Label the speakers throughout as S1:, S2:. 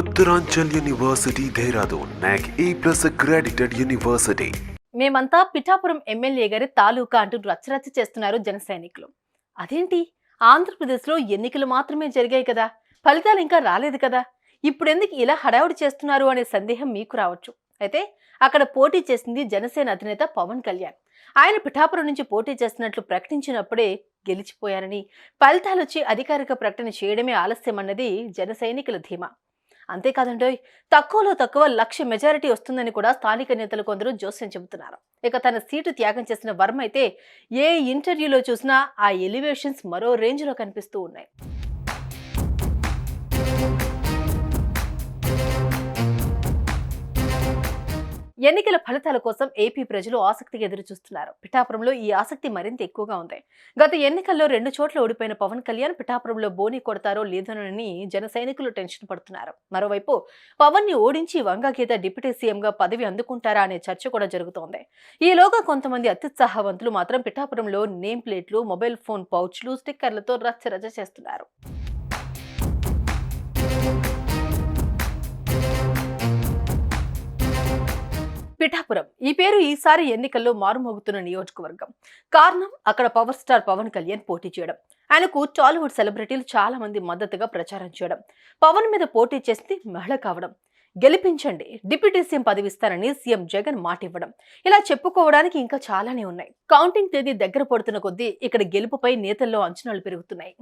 S1: Uttaranchal university Dehradun NAC A e
S2: మేమంతా Pithapuram MLA గారి తాలూకా అంటూ రచ్చరచ్చ చేస్తున్నారు జన సైనికులు. అదేంటి? ఆంధ్రప్రదేశ్లో ఎన్నికలు మాత్రమే జరిగాయి కదా. ఫలితాలు ఇంకా రాలేదు కదా. ఇప్పుడెందుకు ఇలా హడావుడి చేస్తున్నారు అనే సందేహం మీకు రావచ్చు. అయితే అక్కడ పోటీ చేసింది జనసేన అధినేత పవన్ కళ్యాణ్. ఆయన పిఠాపురం నుంచి పోటీ చేస్తున్నట్లు ప్రకటించినప్పుడే గెలిచిపోయారని ఫలితాలు వచ్చి అధికారిక ప్రకటన చేయడమే ఆలస్యమన్నది జన సైనికుల ధీమా. అంతేకాదండోయ్ తక్కువలో తక్కువ లక్ష మెజారిటీ వస్తుందని కూడా స్థానిక నేతలు కొందరు జోస్యం చెబుతున్నారు. ఇక తన సీటు త్యాగం చేసిన వర్మ అయితే ఏ ఇంటర్వ్యూలో చూసినా ఆ ఎలివేషన్స్ మరో రేంజ్లో కనిపిస్తూ ఉన్నాయి. ఎన్నికల ఫలితాల కోసం ఏపీ ప్రజలు ఆసక్తిగా ఎదురు చూస్తున్నారు పిఠాపురంలో ఈ ఆసక్తి మరింత ఎక్కువగా ఉంది. గత ఎన్నికల్లో రెండు చోట్ల ఓడిపోయిన పవన్ కళ్యాణ్ పిఠాపురంలో బోని కొడతారో లేదోనని జన సైనికులు టెన్షన్ పడుతున్నారు. మరోవైపు పవన్ని ఓడించి వంగగీత డిప్యూటీ సీఎంగా పదవి అందుకుంటారా అనే చర్చ కూడా జరుగుతోంది. ఈలోగా కొంతమంది అత్యుత్సాహవంతులు మాత్రం పిఠాపురంలో నేమ్ ప్లేట్లు మొబైల్ ఫోన్ పౌచ్లు స్టిక్కర్లతో రచ్చరచ్చ చేస్తున్నారు. పిఠాపురం. ఈ పేరు ఈసారి ఎన్నికల్లో మారుమోగుతున్న నియోజకవర్గం. కారణం అక్కడ పవర్ స్టార్ పవన్ కళ్యాణ్ పోటీ చేయడం. ఆయనకు టాలీవుడ్ సెలబ్రిటీలు చాలా మంది మద్దతుగా ప్రచారం చేయడం. పవన్ మీద పోటీ చేస్తే మహిళ కావడం. గెలిపించండి డిప్యూటీ సీఎం పదవి ఇస్తారని సీఎం జగన్ మాట ఇవ్వడం ఇలా చెప్పుకోవడానికి ఇంకా చాలానే ఉన్నాయి. కౌంటింగ్ తేదీ దగ్గర పడుతున్న కొద్దీ ఇక్కడ గెలుపుపై నేతల్లో అంచనాలు పెరుగుతున్నాయి.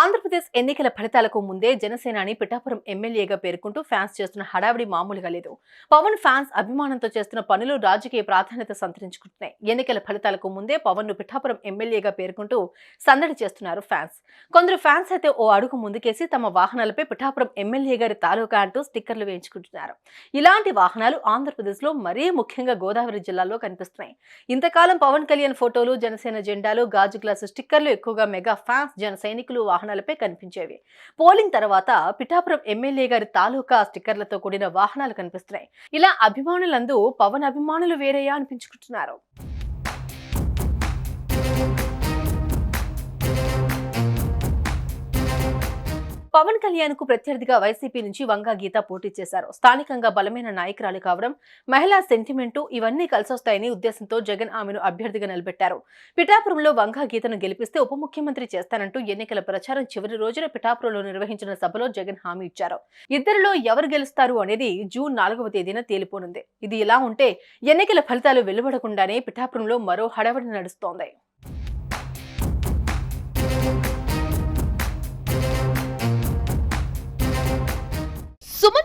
S2: ఆంధ్రప్రదేశ్ ఎన్నికల ఫలితాలకు ముందే జనసేనాని పిఠాపురం ఎమ్మెల్యేగా పేర్కొంటూ ఫ్యాన్స్ చేస్తున్న హడావిడి మామూలుగా లేదు. పవన్ ఫ్యాన్స్ అభిమానంతో చేస్తున్న పనులు రాజకీయ ప్రాధాన్యత సంతరించుకుంటున్నాయి. ఎన్నికల ఫలితాలకు ముందే పవన్ను పిఠాపురం ఎమ్మెల్యేగా పేర్కొంటూ సందడి చేస్తున్నారు ఫ్యాన్స్. కొందరు ఫ్యాన్స్ అయితే ఓ అడుగు ముందుకేసి తమ వాహనాలపై పిఠాపురం ఎమ్మెల్యే గారి తాలూకా అంటూ స్టిక్కర్లు వేయించుకుంటున్నారు. ఇలాంటి వాహనాలు ఆంధ్రప్రదేశ్లో మరీ ముఖ్యంగా గోదావరి జిల్లాలో కనిపిస్తున్నాయి. ఇంతకాలం పవన్ కళ్యాణ్ ఫోటోలు జనసేన జెండాలు గాజు గ్లాసు స్టిక్కర్లు ఎక్కువగా మెగా ఫ్యాన్స్ జన సైనికులు వాహనాలపై కనిపించేవి. పోలింగ్ తర్వాత పిఠాపురం ఎమ్మెల్యే గారి తాలూకా స్టిక్కర్లతో కూడిన వాహనాలు కనిపిస్తున్నాయి. ఇలా అభిమానులందు పవన్ అభిమానులు వేరేయా అనిపించుకుంటున్నారు. పవన్ కళ్యాణ్కు ప్రత్యర్థిగా వైసీపీ నుంచి వంగా గీత పోటీ చేశారు. స్థానికంగా బలమైన నాయకురాలు కావడం మహిళా సెంటిమెంటు ఇవన్నీ కలిసొస్తాయని ఉద్దేశంతో జగన్ ఆమెను అభ్యర్థిగా నిలబెట్టారు. పిఠాపురంలో వంగా గీతను గెలిపిస్తే ఉప ముఖ్యమంత్రి చేస్తానంటూ ఎన్నికల ప్రచారం చివరి రోజున పిఠాపురంలో నిర్వహించిన సభలో జగన్ హామీ ఇచ్చారు. ఇద్దరిలో ఎవరు గెలుస్తారు అనేది జూన్ నాలుగవ తేదీన తేలిపోనుంది. ఇది ఇలా ఉంటే ఎన్నికల ఫలితాలు వెలువడకుండానే పిఠాపురంలో మరో హడవడి నడుస్తోంది.